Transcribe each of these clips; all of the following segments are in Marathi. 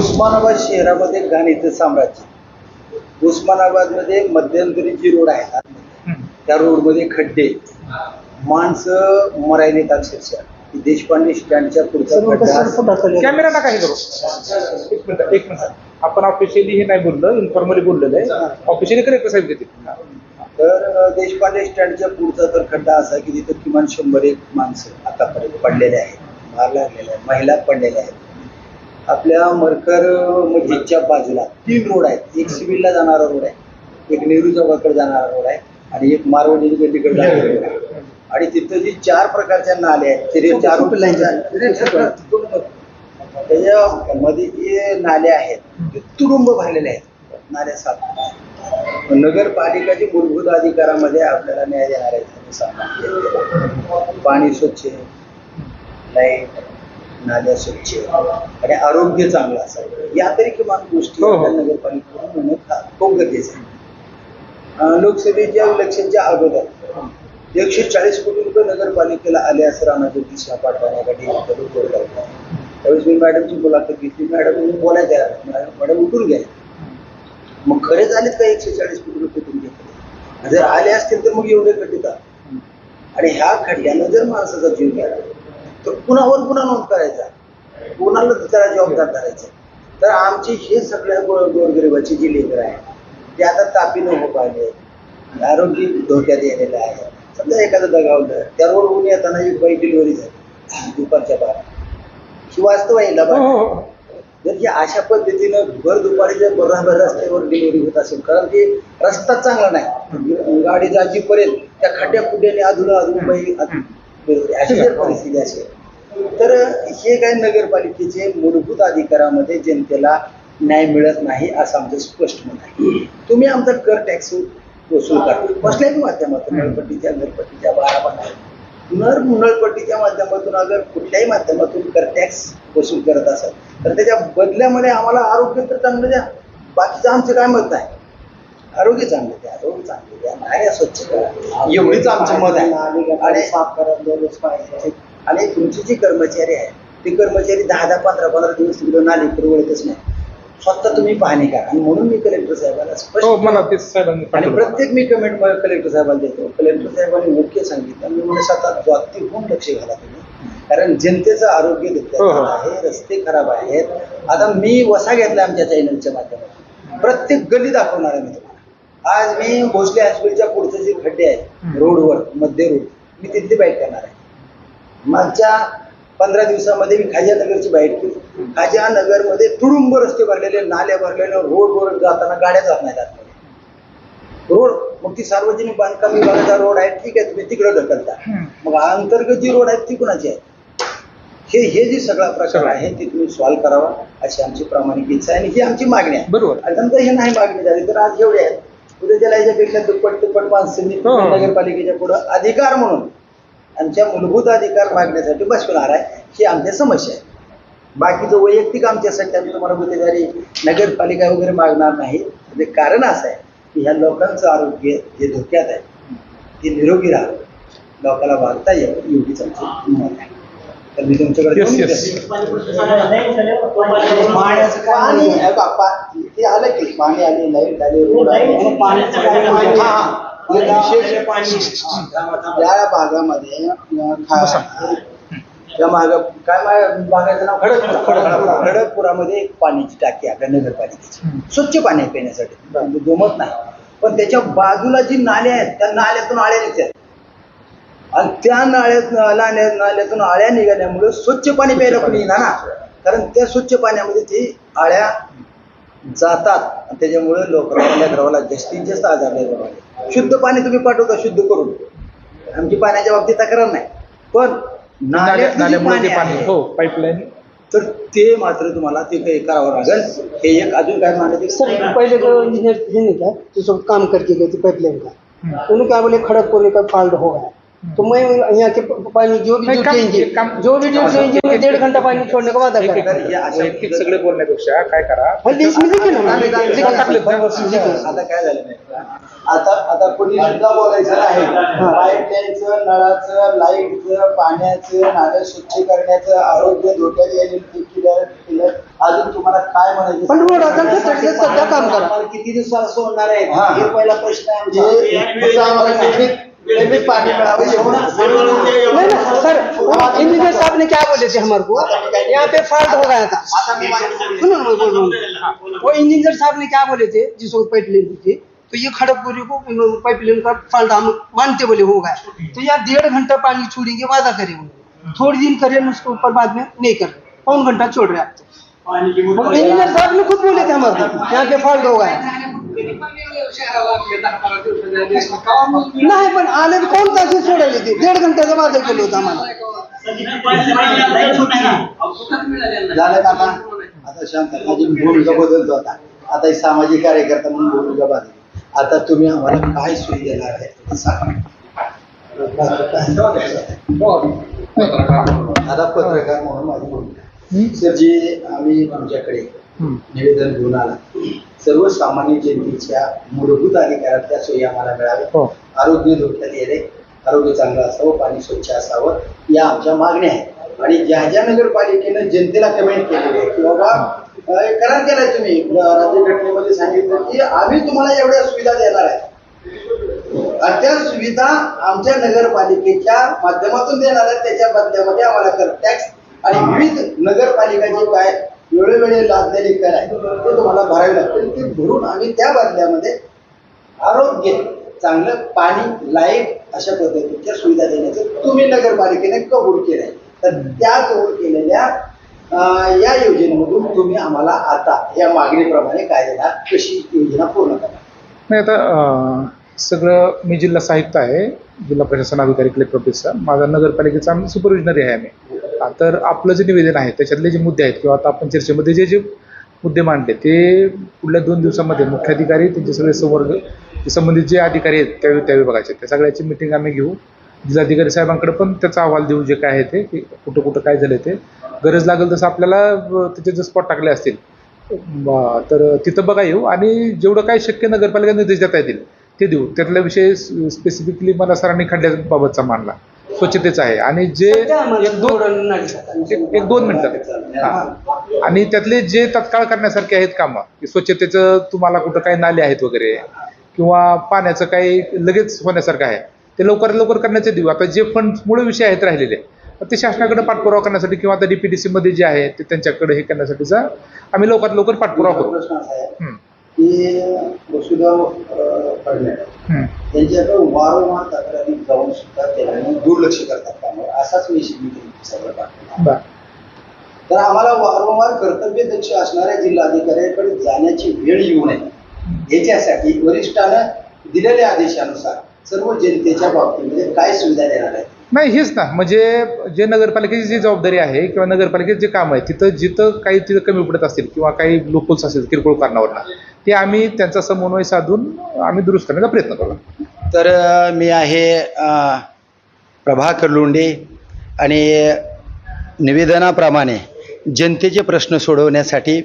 उस्मानाबाद शहरामध्ये घाणीचं साम्राज्य. उस्मानाबादमध्ये मध्यंतरी जी रोड आहेत आतमध्ये, त्या रोडमध्ये खड्डे. माणसं मरायलेत अक्षरशः देशपांडे स्टँडच्या पुढचा खड्डा कॅमेरा नका हे करू. एक मिनिट एक मिनिट. आपण ऑफिशियली हे नाही बोललो इन्फॉर्मली बोललेलं आहे. ऑफिशियली कलेक्टर साहेब देतील. तर देशपांडे स्टँडच्या पुढचा तर खड्डा असा की तिथं किमान शंभर एक माणसं आतापर्यंत पडलेले आहेत. मार लागलेले आहेत महिला पडलेल्या आहेत. आपल्या मरकर मस्जिदच्या बाजूला तीन रोड आहेत. एक सिव्हिलला जाणारा रोड आहे एक नेहरू चौकाकडे जाणारा रोड आहे आणि एक मारवाडी गल्लीकडे जाणारा रोड आहे. आणि तिथं जी चार प्रकारच्या नाले आहेत ते चार त्याच्यामध्ये जे नाले आहेत ते तुडुंब भरलेले आहेत. नाल्या साफ नगरपालिकाची मूलभूत अधिकारामध्ये आपल्याला न्याय देणार आहे. पाणी स्वच्छ लाइट नाल्या स्वच्छ आणि आरोग्य चांगलं असावं. या तरी किमान गोष्टी हो, हो. नगरपालिकेकडून होणं खूप गरजेचं आहे. लोकसभेच्या इलेक्शनच्या अगोदर एकशे चाळीस कोटी रुपये नगरपालिकेला आले असं शाह पाटलांकडे जोडला होता त्यावेळेस मी मॅडमची मुलाखत घेतली. मॅडम बोलायचं मॅडम उठून गेल्या. मग खरे झालेत का एकशे चाळीस कोटी रुपये तुमच्याकडे? जर आले असतील तर मग एवढे का? आणि ह्या खड्ड्यानं जर माणसाचा जीव गेला तर कुणावर गुन्हा नोंद करायचा? कुणाला त्याला जबाबदार धरायचा तर आमची हे सगळ्या गो गोरगरिबाची जी लेकर आहे ते आता तापीनं हो पाहिले आरोग्य धोक्यात येलेलं आहे. समजा एखादं दगावलं त्या रोडवरून येताना एक बाई डिलिव्हरी झाली. दुपारच्या बारा ही वास्तव आहे ना हो? हो. जर ही अशा पद्धतीनं भर दुपारीच्या बरोबर रस्त्यावर डिलिव्हरी होत असेल कारण की रस्ता चांगला नाही. गाडी जाजीपर्यंत त्या खड्ड्या खुड्याने अधून अधून बाई अशी जर परिस्थिती असेल तर हे काय नगरपालिकेचे मूलभूत अधिकारामध्ये जनतेला न्याय मिळत नाही असं आमचं स्पष्ट मत आहे. तुम्ही आमचा कर टॅक्स वसूल करता कसल्याही माध्यमातून नळपट्टीच्या घरपट्टीच्या बारा नर नळपट्टीच्या माध्यमातून अगर कुठल्याही माध्यमातून कर टॅक्स वसूल करत असाल तर त्याच्या बदल्यामध्ये आम्हाला आरोग्य तर चांगलं द्या. बाकीचं आमचं काय मत नाही. आरोग्य चांगलं द्या आरोग्य चांगलं द्या नाल्या स्वच्छ करा. एवढीच आमचं मत आहे. आणि साफ करा आणि तुमची जी कर्मचारी आहे ते कर्मचारी दहा दहा पंधरा पंधरा दिवस तिकडे नाली पुरवळतच नाही. स्वतः तुम्ही पाहणी करा. आणि म्हणून मी कलेक्टर साहेबांना स्पष्ट हो आणि. प्रत्येक मी कमेंट कलेक्टर साहेबांना देतो. कलेक्टर साहेबांनी मुख्य सांगितलं. मी म्हणजे स्वतः जातीहून लक्ष घाला तुम्ही. कारण जनतेचं आरोग्य धोक्यात हो, हो. आहे रस्ते खराब आहेत. आता मी वसा घेतला आमच्या चॅनलच्या माध्यमातून. प्रत्येक गली दाखवणार आहे मी तुम्हाला. आज मी भोसले हायस्कूलच्या पुढचे जे खड्डे आहेत. रोडवर मध्य रोड मी तिथली बाईट करणार आहे. मागच्या पंधरा दिवसामध्ये मी खाजानगरची बाईट केली. खाजानगरमध्ये तुडुंब रस्ते भरलेले नाले भरलेले रोडवर जाताना गाड्या जात नाहीत आतमध्ये रोड मग ती सार्वजनिक बांधकाम विभागाचा रोड आहे ठीक आहे तुम्ही तिकडे ढकलता. मग अंतर्गत जी रोड आहेत ती कुणाची आहे हे हे जे सगळा प्रकार. आहे ते तुम्ही सॉल्व्ह करावा अशी आमची प्रामाणिक इच्छा आहे आणि ही आमची मागणी आहे. बरोबर. आणि समजा हे नाही मागणी झाली तर आज एवढे आहेत. उद्या त्याला याच्यापेक्षा दुप्पट तिप्पट माणसांनी हो. नगरपालिकेच्या पुढं अधिकार म्हणून आमच्या मूलभूत अधिकार मागण्यासाठी बसवणार आहे ही आमच्या समस्या आहे. बाकीचं वैयक्तिक आमच्यासाठी आम्ही तुम्हाला गुन्हेगारी नगरपालिका वगैरे मागणार नाही ते कारण असं आहे की ह्या लोकांचं आरोग्य जे धोक्यात आहे. ते निरोगी राहावं. लोकांना वागता यावं एवढीच आमची मत आहे. तर मी तुमच्याकडे yes. विनंती- पाण्याचं हे पा- ते आलं की पाणी आले लाइट आले रोड आले. हा, हा. विशेष या भागामध्ये अं, खा- त्या माग काय मा- भागाचं नाव? खडकपुरा. खडकपुरामध्ये एक पाण्याची टाकी आहे आपल्या नगरपालिकेची. स्वच्छ पाणी आहे पिण्यासाठी. म्हणजे दुमत नाही. पण त्याच्या बाजूला जी नाले आहेत त्या नाल्यातून आळ्या निघतात आणि त्या नाळ्यात नाल्या नाल्यातून आळ्या निघाल्यामुळे स्वच्छ पाणी प्यायला कोणी येणार ना? कारण त्या स्वच्छ पाण्यामध्ये ती आळ्या जातात. आणि त्याच्यामुळे लोकांना लेकरावाला जास्तीत जास्त आजार होतो. शुद्ध पाणी तुम्ही पाठवता शुद्ध करून. आमची पाण्याच्या बाबतीत तक्रार नाही. पण हो पाईपलाईन तर ते मात्र तुम्हाला ते काही करावं लागेल. हे एक अजून काय मानते सर पहले जो इंजीनियर थे नहीं जो सब काम थे पाइपलाइन का? उन्होंने क्या बोले खड़गपुर का फॉल्ट हो तो मैं यहाँ के प- पानी जो भी जो चेंज जो भी जो चेंज है डेढ़ घंटा पानी छोड़ने का वादा करें सगळे बोलण्यापेक्षा काय करा. आता काय झालं? आता आता कोणी सुद्धा बोलायचं नाही. पाईपलाईनचं नळाचं लाईटचं पाण्याचं नाल्या स्वच्छ करण्याचं आरोग्य धोक्यात केलं. अजून तुम्हाला काय म्हणायचं? पण सध्या काम करा. किती दिवसाला सोडणार आहे? हा. हे पहिला प्रश्न आहे ना सर इंजीनियर साहब ने क्या बोले थे हमारे को यहाँ पे फॉल्ट हो गया था। माहिती सुनो मैं बोल रहा हूँ वो इंजीनियर साहब ने क्या बोले थे जिसको पाइपलाइन थी तो ये खड़गपुरी को पाइपलाइन का फॉल्ट हम मानते बोले हो गया। तो यहाँ डेढ़ घंटा पानी छोड़ेंगे वादा करे उन्होंने। थोड़ी दिन करे उसके ऊपर बाद में नहीं कर। पौन घंटा छोड़ रहे आप इंजीनियर साहब ने खुद बोले थे हमारे यहाँ पे फॉल्ट हो गया। नाही पण आले कोण तासी सोडायले ती दीड घंट्याचा वादा केलं होतं आम्हाला. झालं का आता? शांत माझी भूमिका बदलतो आता. आता सामाजिक कार्यकर्ता म्हणून भूमिका बदलली. आता तुम्ही आम्हाला काय सोयी देणार आहे? सांगा. आता पत्रकार म्हणून माझी भूमिका. सर जे आम्ही तुमच्याकडे निवेदन घेऊन आला. सर्वसामान्य जनतेच्या मूलभूत अधिकारातल्या सोयी आम्हाला मिळाव्या हो. आरोग्य धोक्यात येणे आरोग्य चांगलं असावं पाणी स्वच्छ असावं या आमच्या मागण्या आहेत. आणि ज्या ज्या नगरपालिकेनं जनतेला कमेंट केलेली आहे की बाबा करार केलाय तुम्ही. राज्य घटनेमध्ये सांगितलं की आम्ही तुम्हाला एवढ्या सुविधा देणार आहे. त्या सुविधा आमच्या नगरपालिकेच्या माध्यमातून देणार आहेत. त्याच्या बदल्यामध्ये आम्हाला कर टॅक्स आणि विविध नगरपालिकाचे काय वेळोवेळी लादलेली कर आहे ते तुम्हाला भरावे लागतील. ते भरून आम्ही त्या बदल्यामध्ये आरोग्य चांगलं पाणी लाइट अशा पद्धतीच्या सुविधा देण्याचं तुम्ही नगरपालिकेने कबूल आहे तर त्या कबूल केलेल्या या योजनेमधून तुम्ही आम्हाला आता या मागणीप्रमाणे काय देणार कशी योजना पूर्ण करणार नाही आता सगळं मी जिल्हा साहित्य आहे जिल्हा प्रशासन अधिकारी कलेक्टर ऑफिसचा माझा नगरपालिकेचा आम्ही सुपरविजनरी आहे आम्ही. का? तर आपलं जे निवेदन आहे त्याच्यातले जे मुद्दे आहेत किंवा आता आपण चर्चेमध्ये जे जे मुद्दे मांडले ते पुढल्या दोन दिवसामध्ये मुख्याधिकारी त्यांचे सगळे संवर्ग संबंधित जे अधिकारी आहेत त्या त्या विभागाचे त्या सगळ्याची मिटिंग आम्ही घेऊ. जिल्हाधिकारी साहेबांकडे पण त्याचा अहवाल देऊ जे काय आहे ते की कुठं कुठं काय झालं ते. गरज लागेल तसं आपल्याला त्याचे जे स्पॉट टाकले असतील तर तिथं बघा येऊ. आणि जेवढं काय शक्य नगरपालिका निर्देश देता येतील ते देऊ. त्यातल्या विषय स्पेसिफिकली मला सरांनी खड्ड्याबाबतचा मांडला. स्वच्छतेचा आहे. आणि जे एक दोन. एक दोन मिनिटं. हा. आणि त्यातले जे तत्काळ करण्यासारखे आहेत कामं की स्वच्छतेचं तुम्हाला कुठं काही नाले आहेत वगैरे किंवा पाण्याचं काही लगेच होण्यासारखं आहे ते लवकरात लवकर करण्याचे देऊ. आता जे फंड मुळे विषय आहेत राहिलेले ते शासनाकडे पाठपुरावा करण्यासाठी किंवा आता डीपीडीसी मध्ये जे आहे ते त्यांच्याकडे हे करण्यासाठीचा आम्ही लवकरात लवकर पाठपुरावा करू. अं, फडणवीस हम्म. त्यांच्याकडे वारंवार तक्रारी जाऊन सुद्धा त्यांनी दुर्लक्ष करतात कामावर असाच मी त्यांनी सगळं बरं. तर आम्हाला वारंवार कर्तव्यदक्ष असणाऱ्या जिल्हाधिकाऱ्यांकडे जाण्याची वेळ येऊ नये. याच्यासाठी वरिष्ठानं दिलेल्या आदेशानुसार सर्व जनतेच्या बाबतीमध्ये काय सुविधा देणार आहे नाही हेच ना. म्हणजे जे नगरपालिकेची जी जबाबदारी आहे किंवा नगरपालिकेचे जे काम आहे तिथं जिथं काही तिथं कमी पडत असतील किंवा काही लोकल्स असतील किरकोळ कारणावरनं ते आम्ही त्यांचा समन्वय साधून आम्ही दुरुस्त करण्याचा प्रयत्न करू. तर मी आहे प्रभाकर लोंढे आणि निवेदनाप्रमाणे जनतेचे प्रश्न सोडवण्यासाठी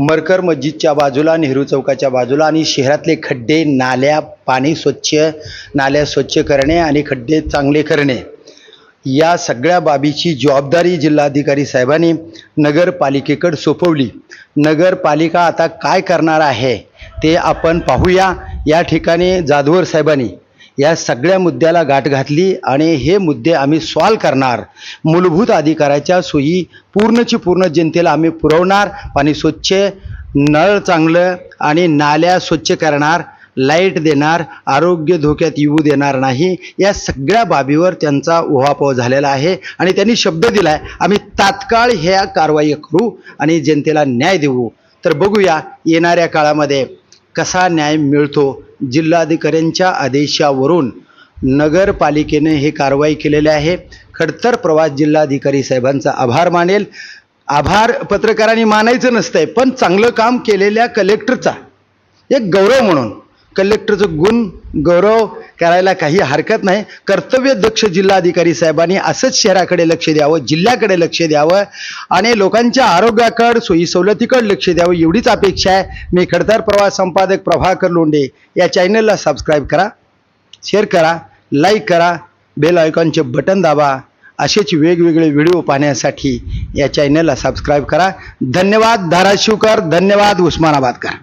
मरकर मस्जिदच्या बाजूला नेहरू चौकाच्या बाजूला आणि शहरातले खड्डे नाल्या पाणी स्वच्छ नाल्या स्वच्छ करणे आणि खड्डे चांगले करणे या सगळ्या बाबीची जबाबदारी जिल्हाधिकारी साहेबांनी नगरपालिकेकडे सोपवली. नगरपालिका आता काय करणार आहे ते आपण पाहूया. या ठिकाणी जाधवर साहेबांनी या सगळ्या मुद्द्याला गाठ घातली आणि हे मुद्दे आम्ही सॉल्व करणार. मूलभूत अधिकाराच्या सोयी पूर्णची पूर्ण जनतेला आम्ही पुरवणार. पाणी स्वच्छ नळ चांगलं आणि नाल्या स्वच्छ करणार. लाइट देणार आरोग्य धोक्यात येऊ देणार नाही. या सगळ्या बाबीवर त्यांचा उहापोह झालेला आहे आणि त्यांनी शब्द दिलाय आम्ही तात्काळ ह्या कारवाई करू आणि जनतेला न्याय देऊ. तर बघूया येणाऱ्या काळामध्ये कसा न्याय मिळतो? जिल्हाधिकाऱ्यांच्या आदेशावरून नगरपालिकेने हे कारवाई केलेली आहे. खडतर प्रवास जिल्हाधिकारी साहेबांचा आभार मानेल. आभार पत्रकारांनी मानायचं नसतंय पण चांगलं काम केलेल्या कलेक्टरचा एक गौरव म्हणून कलेक्टरचं गुण गौरव करायला काही हरकत नाही. कर्तव्य दक्ष जिल्हाधिकारी साहेबांनी असंच शहराकडे लक्ष द्यावं जिल्ह्याकडे लक्ष द्यावं आणि लोकांच्या आरोग्याकडे सोयी सवलतीकडे लक्ष द्यावं एवढीच अपेक्षा आहे. मी खडतर प्रवास संपादक प्रभाकर लोंढे या चॅनलला सबस्क्राईब करा शेअर करा लाईक करा बेल आयकॉनचे बटन दाबा. असेच वेगवेगळे व्हिडिओ पाहण्यासाठी या चॅनलला सबस्क्राईब करा. धन्यवाद धाराशिवकर. धन्यवाद उस्मानाबादकर.